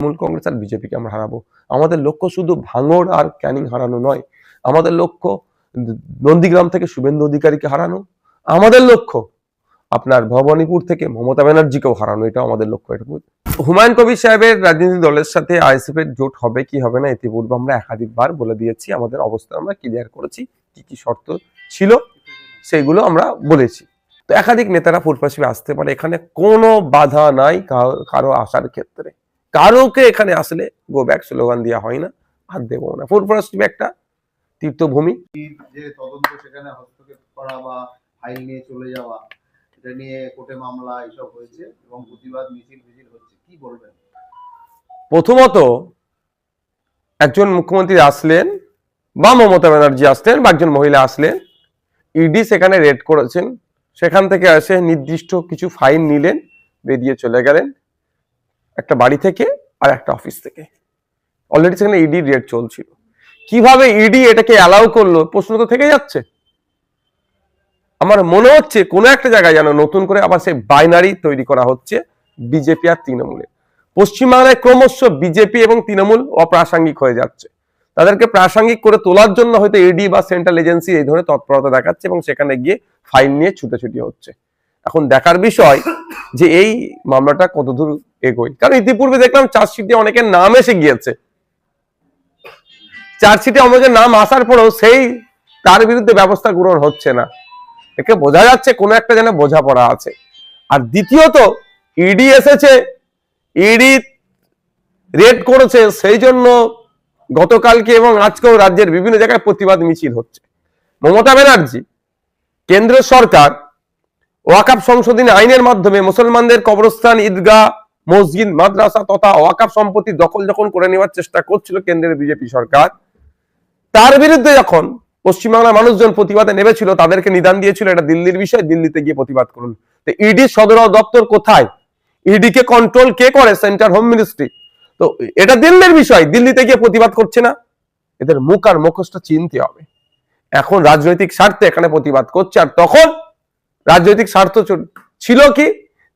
তৃণমূল কংগ্রেস আর বিজেপিকে আমরা হারাবো। আমাদের লক্ষ্য শুধু ভাঙড় আর ক্যানিং হারানো নয়। আমাদের লক্ষ্য নন্দীগ্রাম থেকে শুভেন্দু অধিকারীকে হারানো। আমাদের লক্ষ্য আপনার ভবানীপুর থেকে মমতা ব্যানার্জিকেও হারানো। এটা আমাদের লক্ষ্য এটা হুমায়ুন কবির সাহেবের রাজনৈতিক দলের সাথে আইএসএফ এর জোট হবে কি হবে না, ইতিপূর্বে আমরা একাধিকবার বলে দিয়েছি। আমাদের অবস্থা আমরা ক্লিয়ার করেছি, কি কি শর্ত ছিল সেগুলো আমরা বলেছি। তো একাধিক নেতারা ফুটপাশে আসতে পারে, এখানে কোনো বাধা নাই কারো- কারও আসার ক্ষেত্রে। কারোকে এখানে আসলে গো ব্যাক স্লোগান দেওয়া হয় না আর দেবো না। ফুটপাশে একটা তীর্থভূমি। যে তদন্ত সেখানে হস্তক্ষেপ করা বা ফাইল নিয়ে চলে যাওয়া এটা নিয়ে কোর্টে মামলা এসব হয়েছে এবং প্রতিবাদ মিছিল মিছিল হচ্ছে কি বলবেন? প্রথমত একজন মুখ্যমন্ত্রী আসলেন বা মমতা ব্যানার্জি আসলেন বা একজন মহিলা আসলেন ইডি সেখানে রেড করেছেন। সেখান থেকে এসে নির্দিষ্ট কিছু ফাইন নিলেন বেরিয়ে চলে গেলেন। একটা বাড়ি থেকে আর একটা অফিস থেকে। অলরেডি সেখানে ইডি রেড চলছিল। কীভাবে ইডি এটাকে অ্যালাউ করল? প্রশ্ন তো থেকে যাচ্ছে। আমার মনে হচ্ছে কোনো একটা জায়গায় যেন নতুন করে আবার সেই বাইনারি তৈরি করা হচ্ছে বিজেপি আর তৃণমূলে। পশ্চিমবাংলায় ক্রমশ বিজেপি এবং তৃণমূল অপ্রাসঙ্গিক হয়ে যাচ্ছে। তাদেরকে প্রাসঙ্গিক করে তোলার জন্য হয়তো এডি বা সেন্ট্রাল এজেন্সি এই ধরনের তৎপরতা দেখাচ্ছে এবং সেখানে গিয়ে ফাইন নিয়ে ছুটাছুটি হচ্ছে। এখন দেখার বিষয় যে এই মামলাটা কতদূর এগোয়? কারণ ইতিপূর্বে দেখলাম চার্জশিটে অনেকের নাম এসে গিয়েছে। চার্জশিটে অনেকের নাম আসার পরেও সেই তার বিরুদ্ধে ব্যবস্থা গ্রহণ হচ্ছে না। একে বোঝা যাচ্ছে কোনো একটা যেন বোঝাপড়া আছে। আর দ্বিতীয়ত, ইডি এসেছে, ইডি রেড করেছে, সেই জন্য গতকালকে এবং আজকেও রাজ্যের বিভিন্ন জায়গায় প্রতিবাদ মিছিল হচ্ছে। মমতা ব্যানার্জি, কেন্দ্র সরকার ওয়াকাফ সংশোধনী আইনের মাধ্যমে মুসলমানদের কবরস্থান, ঈদগাহ, মসজিদ, মাদ্রাসা তথা ওয়াকাফ সম্পত্তি দখল যখন করে নেওয়ার চেষ্টা করছিল কেন্দ্রের বিজেপি সরকার, তার বিরুদ্ধে যখন পশ্চিমবাংলার মানুষজন প্রতিবাদে নেমেছিল, তাদেরকে নিদান দিয়েছিল, এটা দিল্লির বিষয়, দিল্লিতে গিয়ে প্রতিবাদ করুন। তো ইডি সদর দপ্তর কোথায়? ইডি কে কন্ট্রোল কে করে? সেন্টার হোম মিনিস্ট্রি তো এটা দিল্লির বিষয়, দিল্লিতে গিয়ে প্রতিবাদ করছে না। এদের মুখ আর মুখোশটা চিনতে হবে। এখন রাজনৈতিক স্বার্থে এখানে প্রতিবাদ করছে, আর তখন রাজনৈতিক স্বার্থ ছিল কি?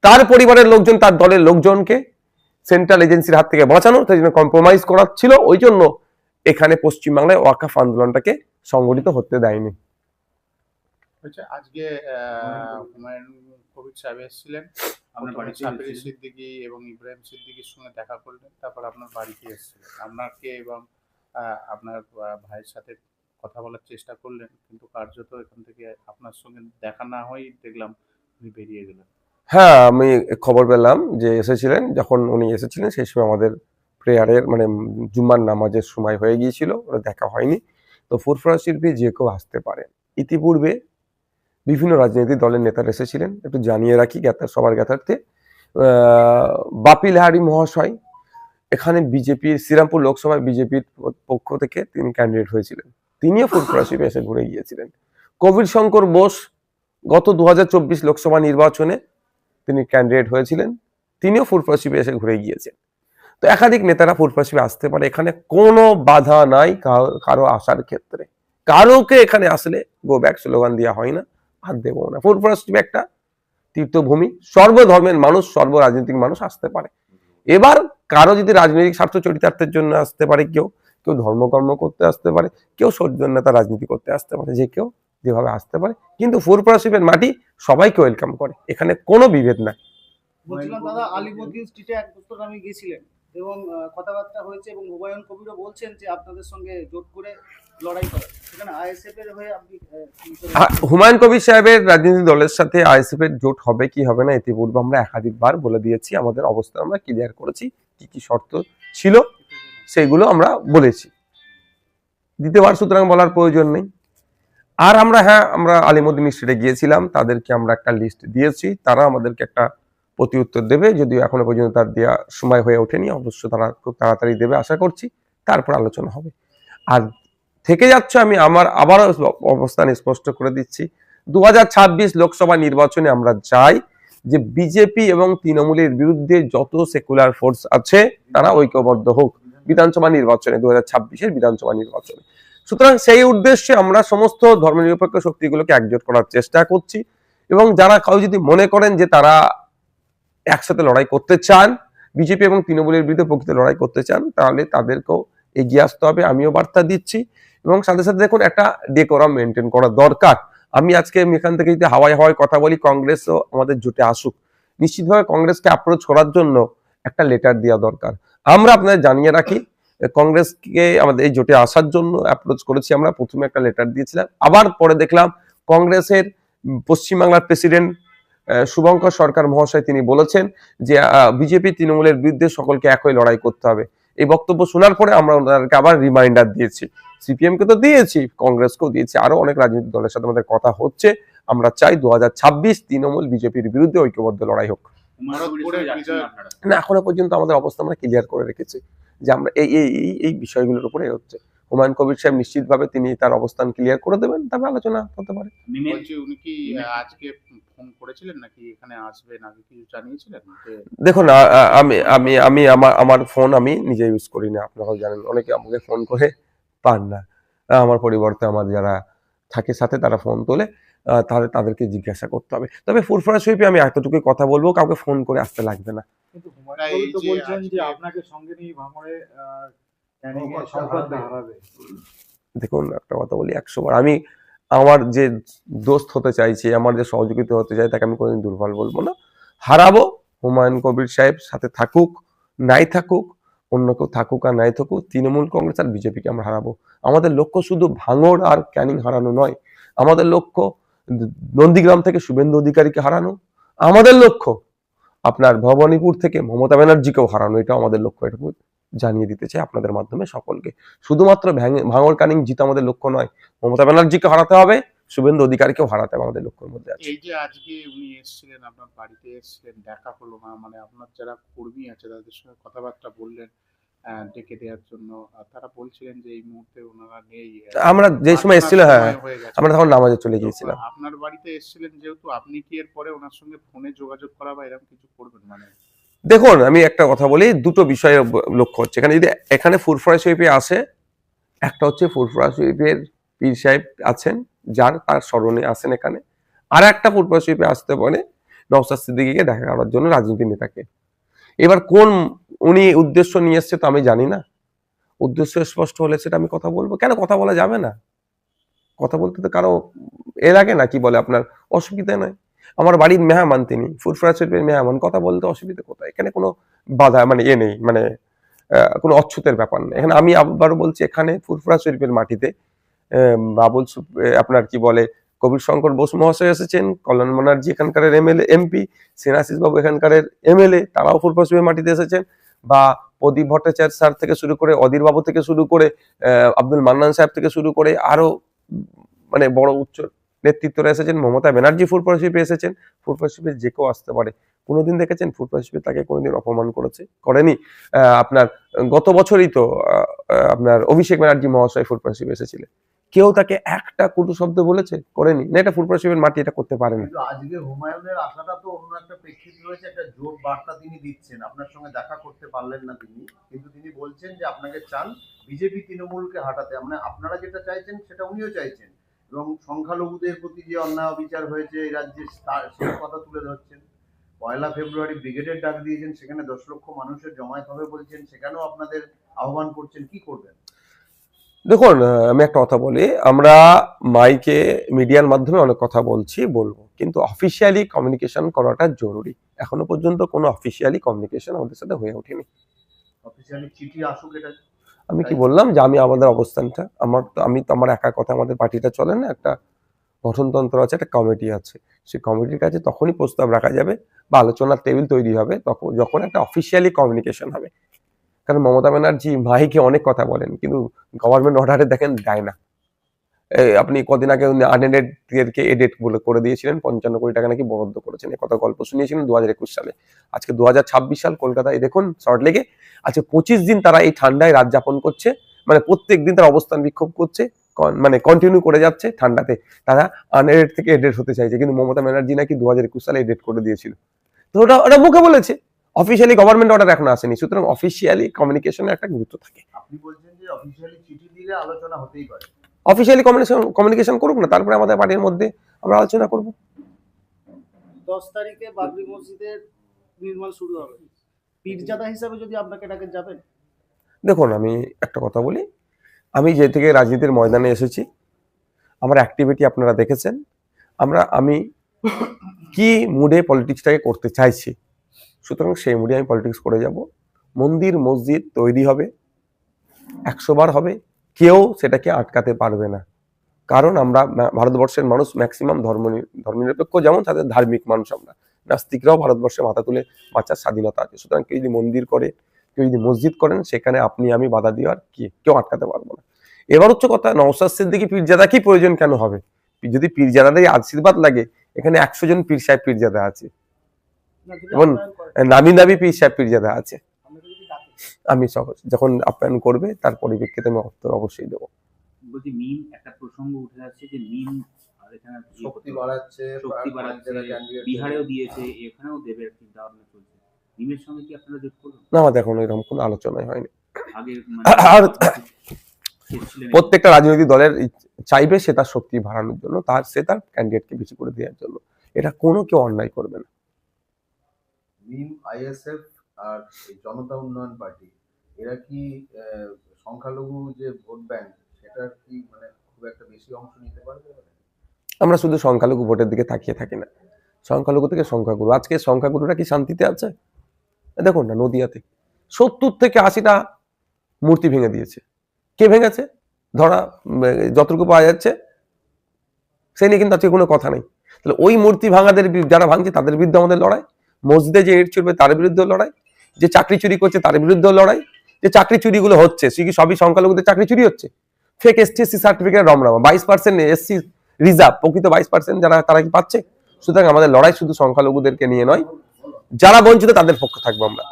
তার পরিবারের লোকজন তার দলের লোকজনকে সেন্ট্রাল এজেন্সির হাত থেকে বাঁচানো তাই জন্য কম্প্রোমাইজ করার ছিল। ওই জন্য এখানে পশ্চিমবাংলায় ওয়াকাফ আন্দোলনটাকে সংগঠিত হতে দেয়নি। আজকে আহ, হুমায়ুন কবির সাহেব এসেছিলেন। আপনার সাবির এসেছিলেন? সিদ্দিকী এবং ইব্রাহিম সিদ্দিকীর সঙ্গে দেখা করলেন। তারপর আপনার বাড়িতে এসেছিলেন আপনাকে এবং আহ, আপনার ভাইয়ের সাথে কথা বলার চেষ্টা করলেন, কিন্তু কার্যত এখান থেকে আপনার সঙ্গে দেখা না হয়েই দেখলাম উনি বেরিয়ে গেলেন। হ্যাঁ আমি খবর পেলাম যে এসেছিলেন, যখন উনি এসেছিলেন সেই সময় আমাদের প্রেয়ারের মানে জুম্মার নামাজের সময় হয়ে গিয়েছিল, ওটা দেখা হয়নি। তো ফুরফুরা শিল্পী যে কেউ আসতে পারেন। ইতিপূর্বে বিভিন্ন রাজনৈতিক দলের নেতারা এসেছিলেন, একটু জানিয়ে রাখি জ্ঞাতা, সবার জ্ঞাতার্থে। বাপি লাহারি মহাশয়, এখানে বিজেপির, শ্রীরামপুর লোকসভায় বিজেপির পক্ষ থেকে তিনি ক্যান্ডিডেট হয়েছিলেন। তিনিও ফুরফুরা শিল্পে এসে ঘুরে গিয়েছিলেন। কবির শঙ্কর বোস গত দুহাজার চব্বিশ লোকসভা নির্বাচনে তিনি ক্যান্ডিডেট হয়েছিলেন। তিনিও ফুটপাশিপে এসে ঘুরে গিয়েছেন। তো একাধিক নেতারা ফুটপাশিপে আসতে পারে, এখানে কোনো বাধা নাই কারো- আসার ক্ষেত্রে। কারোকে এখানে আসলে গো ব্যাক স্লোগান দেওয়া হয় না, আর দেবো না। ফুটপাশিপে একটা তীর্থভূমি, সর্বধর্মের মানুষ সর্ব রাজনৈতিক মানুষ আসতে পারে। এবার কারও যদি রাজনৈতিক স্বার্থ চরিতার্থের জন্য আসতে পারে কেউ কেউ ধর্মকর্ম করতে আসতে পারে কেউ সৌজন্যতা রাজনীতি করতে আসতে পারে যে কেউ যেভাবে আসতে পারে। কিন্তু ফুরপ্রাসিপের মাটি সবাইকে ওয়েলকাম করে এখানে কোনো বিভেদ নাই। বলছিলাম দাদা আলিমুদ্দিন স্ট্রিটে এক আমি গিয়েছিলেন এবং কথাবার্তা হয়েছে এবং হুমায়ুন কবিরও বলছেন যে আপনাদের সঙ্গে জোট করে লড়াই করা। সেখানে আইএসএফ এর হয়ে আপনি হ্যাঁ, হুমায়ুন কবির সাহেবের রাজনীতি দলের সাথে আইএসএফ এর জোট হবে কি হবে না ইতিপূর্বে আমরা একাধিকবার বলে দিয়েছি। আমাদের অবস্থা আমরা ক্লিয়ার করেছি কি কি শর্ত ছিল। সেগুলো আমরা বলেছি। দ্বিতীয়বার সুতরাং বলার প্রয়োজন নেই। আর আমরা হ্যাঁ আমরা আলিমুদ্দিন স্টেটে গিয়েছিলাম, তাদেরকে আমরা একটা লিস্ট দিয়েছি। তারা আমাদেরকে একটা প্রতি উত্তর দেবে। যদিও এখনও পর্যন্ত তার দেওয়া সময় হয়ে ওঠেনি, অবশ্য তারা খুব তাড়াতাড়ি দেবে আশা করছি। তারপর আলোচনা হবে। আর থেকে যাচ্ছে, আমি আমার আবারও অবস্থান স্পষ্ট করে দিচ্ছি। দু হাজার ছাব্বিশ লোকসভা নির্বাচনে আমরা চাই যে বিজেপি এবং তৃণমূলের বিরুদ্ধে যত সেকুলার ফোর্স আছে, তারা ঐক্যবদ্ধ হোক। বিধানসভা নির্বাচনে দু হাজার বিধানসভা নির্বাচনে। সুতরাং সেই উদ্দেশ্যে আমরা সমস্ত ধর্মনিরপেক্ষ শক্তিগুলোকে একজোট করার চেষ্টা করছি এবং যারা কেউ যদি মনে করেন যে তারা একসাথে লড়াই করতে চান, বিজেপি এবং তৃণমূলের বিরুদ্ধে প্রকৃত লড়াই করতে চান, তাহলে তাদেরকেও এগিয়ে আসতে হবে, আমিও বার্তা দিচ্ছি। এবং সাথে সাথে দেখুন, একটা ডেকোরাম মেনটেন করা দরকার। আমি আজকে এখান থেকে যদি হাওয়ায় হাওয়ায় কথা বলি, কংগ্রেসও আমাদের জোটে আসুক। নিশ্চিতভাবে কংগ্রেসকে অ্যাপ্রোচ করার জন্য একটা লেটার দেওয়া দরকার। আমরা আপনাদের জানিয়ে রাখি কংগ্রেসকে আমাদের এই জোটে আসার জন্য অ্যাপ্রোচ করেছি আমরা। প্রথমে একটা লেটার দিয়েছিলাম। আবার পরে দেখলাম কংগ্রেসের পশ্চিমবাংলার প্রেসিডেন্ট শুভঙ্কর সরকার মহাশয় তিনি বলেছেন যে বিজেপি তৃণমূলের বিরুদ্ধে সকলকে একই লড়াই করতে হবে। এই বক্তব্য শোনার পরে আমরা ওনাদেরকে আবার রিমাইন্ডার দিয়েছি। সিপিএম কে তো দিয়েছি, কংগ্রেসকেও দিয়েছি। আরও অনেক রাজনৈতিক দলের সাথে আমাদের কথা হচ্ছে। আমরা চাই দু হাজার ছাব্বিশ তৃণমূল বিজেপির বিরুদ্ধে ঐক্যবদ্ধ লড়াই হোক। না এখনও পর্যন্ত আমাদের অবস্থা আমরা ক্লিয়ার করে রেখেছি যে আমরা এই এই এই- বিষয়গুলোর উপরে হচ্ছে। হুমায়ুন কবির সাহেব নিশ্চিতভাবে তিনি তার অবস্থান ক্লিয়ার করে দেবেন তারপরে আলোচনা হতে পারে। উনি কি আজকে ফোন করেছিলেন নাকি এখানে আসবেন? আগে কিছু জানিয়েছিলেন? দেখুন আমি আমি আমি আমার আমার ফোন আমি নিজে ইউজ করি না আপনারাও জানেন। অনেকে আমাকে ফোন করে পান না। আমার পরিবর্তে আমার যারা থাকে সাথে তারা ফোন তোলে। তাহলে তাদেরকে জিজ্ঞাসা করতে হবে। তবে ফুরফুরা শরীফে আমি এতটুকুই কথা বলব কাউকে ফোন করে আসতে লাগবে না। দেখুন একটা কথা বলি একশো বার। আমি আমার যে দোস্ত হতে চাইছি আমার যে সহযোগিতা হতে চাই তাকে আমি কোনোদিন দুর্বল বলব না। হারাবো হুমায়ুন কবির সাহেব সাথে থাকুক নাই থাকুক অন্য কেউ থাকুক আর নাই থাকুক তৃণমূল কংগ্রেস আর বিজেপিকে আমরা হারাবো। আমাদের লক্ষ্য শুধু ভাঙড় আর ক্যানিং হারানো নয়। আমাদের লক্ষ্য নন্দীগ্রাম থেকে শুভেন্দু অধিকারীকে হারানো। আমাদের লক্ষ্য, আপনার ভবানীপুর থেকে মমতা ব্যানার্জিকেও হারানো। এটা আমাদের লক্ষ্য। এটুকু জানিয়ে দিতে চাই আপনাদের মাধ্যমে সকলকে। শুধুমাত্র ভাঙর কানিং জিত আমাদের লক্ষ্য নয়, মমতা ব্যানার্জিকে হারাতে হবে, শুভেন্দু অধিকারীকেও হারাতে হবে আমাদের লক্ষ্যের মধ্যে আছে। এই যে আজকে উনি এসেছিলেন, আপনার বাড়িতে এসেছিলেন, দেখা হলো না। মানে আপনার যারা কর্মী আছে, তাদের সঙ্গে কথাবার্তা বললেন। ডেকে দেওয়ার জন্য। তারা বলছিলেন যে এই মুহূর্তে ওনারা নেই। আমরা যে সময় এসেছিল হ্যাঁ। আমরা তখন নামাজে চলে গিয়েছিলাম। আপনার বাড়িতে এসেছিলেন যেহেতু আপনি কি এর পরে ওনার সঙ্গে ফোনে যোগাযোগ করা বা এরকম কিছু করবেন? মানে দেখুন আমি একটা কথা বলি দুটো বিষয়ে লক্ষ্য হচ্ছে। এখানে যদি এখানে ফুরফুরা শরীফে আসে একটা হচ্ছে ফুরফুরা শরীফের পীর সাহেব আছেন যার তার স্মরণে আসেন এখানে। আর একটা ফুরফুরা শরীফে আসতে পারে নওসাদ সিদ্দিকিকে দেখা করার জন্য রাজনীতি নেতাকে। এবার কোন উনি উদ্দেশ্য নিয়ে এসছে তো আমি জানি না। উদ্দেশ্য স্পষ্ট হলে সেটা আমি কথা বলব। কেন কথা বলা যাবে না? কথা বলতে তো কারও এ লাগে না, কি বলে আপনার? অসুবিধা নয়। আমার বাড়ির মেহমান তিনি, ফুরফুরা শরীফের মেহমান, কথা বলতে অসুবিধা কোথায়? এখানে কোনো বাধা মানে এ নেই মানে কোনো অচ্ছুতের ব্যাপার নেই। এখানে আমি আবারও বলছি, এখানে ফুরফুরা শরীফের মাটিতে বাবুল আপনার কি বলে কবির শঙ্কর বোস মহাশয় এসেছেন, কল্যাণ ব্যানার্জি এখানকার এমএলএ, এমপি সেনাশিস বাবু এখানকার এমএলএ, তারাও ফুরফুরা মাটিতে এসেছেন বা প্রদীপ ভট্টাচার্য স্যার থেকে শুরু করে, অধীর বাবু থেকে শুরু করে আব্দুল মান্নান সাহেব থেকে শুরু করে আরও মানে বড় উচ্চ নেতৃত্বরা এসেছেন, মমতা ব্যানার্জি শরীফে এসেছেন শরীফে যে কেউ আসতে পারে। কোনোদিন দেখেছেন? ফুটবল শিল্পী তাকে কোনোদিন অপমান করেছে, করেনি। আপনার গত বছরই তো আপনার অভিষেক ব্যানার্জি মহাশয় ফুটবল শিল্পী এসেছিলেন। কেউ তাকে একটা কুটু শব্দ বলেছে? করেনি। না, এটা ফুটবল শিল্পের মাটি, এটা করতে পারে না। আজকে হুমায়ুনের আশাটা তো অন্য একটা প্রেক্ষিত রয়েছে, একটা জোর বার্তা তিনি দিচ্ছেন। আপনার সঙ্গে দেখা করতে পারলেন না তিনি, কিন্তু তিনি বলছেন যে আপনাকে চান বিজেপি তৃণমূলকে হাঁটাতে। মানে আপনারা যেটা চাইছেন, সেটা উনিও চাইছেন। এবং সংখ্যালঘুদের প্রতি যে অন্যায় অবিচার হয়েছে, এই রাজ্যে সেই কথা তুলে ধরছেন। পয়লা ফেব্রুয়ারি ব্রিগেডের ডাক দিয়েছেন, সেখানে দশ লক্ষ মানুষের জমায়েত হবে বলছেন, সেখানেও আপনাদের আহ্বান করছেন, কি করবেন? দেখুন আমি একটা কথা বলি। আমরা মাইকে মিডিয়ার মাধ্যমে অনেক কথা বলছি বলব। কিন্তু অফিসিয়ালি কমিউনিকেশন করাটা জরুরি। এখনও পর্যন্ত কোনো অফিসিয়ালি কমিউনিকেশন আমাদের সাথে হয়ে ওঠেনি। আমি কি বললাম যে আমি আমাদের অবস্থানটা আমার তো আমি তো আমার একা কথা আমাদের পার্টিটা চলে না একটা গঠনতন্ত্র আছে একটা কমিটি আছে। সেই কমিটির কাছে তখনই প্রস্তাব রাখা যাবে বা আলোচনার টেবিল তৈরি হবে তখন যখন একটা অফিসিয়ালি কমিউনিকেশন হবে। কারণ মমতা ব্যানার্জি মাইকে অনেক কথা বলেন, কিন্তু গভর্নমেন্ট অর্ডারে দেখেন দেয় না। আপনি কদিন আগে আনএডেড কে এডেট বলে করে দিয়েছিলেন, পঞ্চান্ন কোটি টাকা নাকি বরাদ্দ করেছেন এই কথা গল্প শুনিয়েছিলেন দু হাজার একুশ সালে। আজকে দু হাজার ছাব্বিশ সাল কলকাতায় দেখুন, শর্ট লেগে, আজকে পঁচিশ দিন তারা এই ঠান্ডায় রাত যাপন করছে মানে প্রত্যেক দিন তারা অবস্থান বিক্ষোভ করছে মানে কন্টিনিউ করে যাচ্ছে ঠান্ডাতে। তারা আনএডেড থেকে এডেট হতে চাইছে, কিন্তু মমতা ব্যানার্জি নাকি দু হাজার একুশ সালে এডেট করে দিয়েছিল। তো ওটা ওটা মুখে বলেছে। অফিসিয়ালি গভর্নমেন্ট অর্ডার এখন আসেনি সুতরাং অফিসিয়ালি কমিউনিকেশনের একটা গুরুত্ব থাকে। আপনি বলছেন যে অফিসিয়ালি চিঠি দিলে আলোচনা হতেই পারে। অফিসিয়ালি কমিউনিকেশন কমিউনিকেশন করুক না তারপরে আমাদের পার্টির মধ্যে আমরা আলোচনা করব। দশ তারিখে বাবরি মসজিদের নির্মাণ শুরু হবে। পীরজাদা হিসাবে যদি আপনাকে ডাকেন যাবেন? দেখুন আমি একটা কথা বলি। আমি যে থেকে রাজনীতির ময়দানে এসেছি আমার অ্যাক্টিভিটি আপনারা দেখেছেন। আমরা আমি কি মুডে পলিটিক্সটাকে করতে চাইছি সুতরাং সেই মুডে আমি পলিটিক্স করে যাব। মন্দির, মসজিদ তৈরি হবে। একশো বার হবে। কেউ সেটাকে আটকাতে পারবে না। কারণ আমরা ভারতবর্ষের মানুষ ম্যাক্সিমাম ধর্ম ধর্মনিরপেক্ষ, যেমন তাদের ধার্মিক মানুষ আমরা। নাস্তিকরাও ভারতবর্ষে মাথা তুলে বাঁচার স্বাধীনতা আছে। সুতরাং কেউ যদি মন্দির করে, কেউ যদি মসজিদ করেন, সেখানে আপনি, আমি বাধা দেওয়ার কি কেউ আটকাতে পারব না। এবার হচ্ছে কথা নওসাদ সিদ্দিকি পীরজাদা কি প্রয়োজন কেন হবে? যদি পীরজাদাদের আশীর্বাদ লাগে, এখানে একশো জন পীর সাহেব পীরজাদা আছে। এবং- নামি পীর সাহেব পীরজাদা আছে আমি সহজ যখন আপ্যায়ন করবে তার পরিপ্রেক্ষিতে আমি উত্তর অবশ্যই দেবো। বলছি মিম একটা প্রসঙ্গ উঠে আসছে যে মিম আর এখানে শক্তি বাড়াচ্ছে শক্তি বাড়াচ্ছে বিহারেও দিয়েছে এখানেও দেবে চিন্তা ভাবনা চলছে। মিমের সঙ্গে কি আপনারা যোগ করবেন? না আমাদের এখন এরকম কোনো আলোচনাই হয়নি। আর- প্রত্যেকটা রাজনৈতিক দলের চাইবে সে তার শক্তি বাড়ানোর জন্য তার সে তার ক্যান্ডিডেটকে বেশি করে দেওয়ার জন্য। এটা কোনো কেউ অন্যায় করবে না। মিম আইএসএফ আর জনতা উন্নয়ন পার্টি, এরা কি সংখ্যালঘু যে ভোট ব্যাংক, সেটার কি মানে খুব একটা বেশি অংশ নিতে পারবে? আমরা শুধু সংখ্যালঘু ভোটের দিকে তাকিয়ে থাকি না। সংখ্যালঘু থেকে সংখ্যাগুরু। আজকে সংখ্যাগুরুরা কি শান্তিতে আছে? দেখুন না, নদিয়াতে সত্তর থেকে আশিটা মূর্তি ভেঙে দিয়েছে। কে ভেঙেছে? ধরা যতটুকু পাওয়া যাচ্ছে, সে নিয়ে কিন্তু আজকে কোনো কথা নেই। তাহলে ওই মূর্তি ভাঙাদের যারা ভাঙছে, তাদের বিরুদ্ধে আমাদের লড়াই? মসজিদে যে এর চুরবে তার বিরুদ্ধেও লড়াই, যে চাকরি চুরি করছে তার বিরুদ্ধেও লড়াই, যে চাকরি চুরিগুলো হচ্ছে, সে কি সবই সংখ্যালঘুদের চাকরি চুরি হচ্ছে? ফেক এসটিএসসি সার্টিফিকেট রমরামা, বাইশ পার্সেন্ট এসসি রিজার্ভ প্রকৃত বাইশ পার্সেন্ট যারা, তারা কি পাচ্ছে? সুতরাং আমাদের লড়াই শুধু সংখ্যালঘুদেরকে নিয়ে নয়, যারা বঞ্চিত তাদের পক্ষে থাকব আমরা।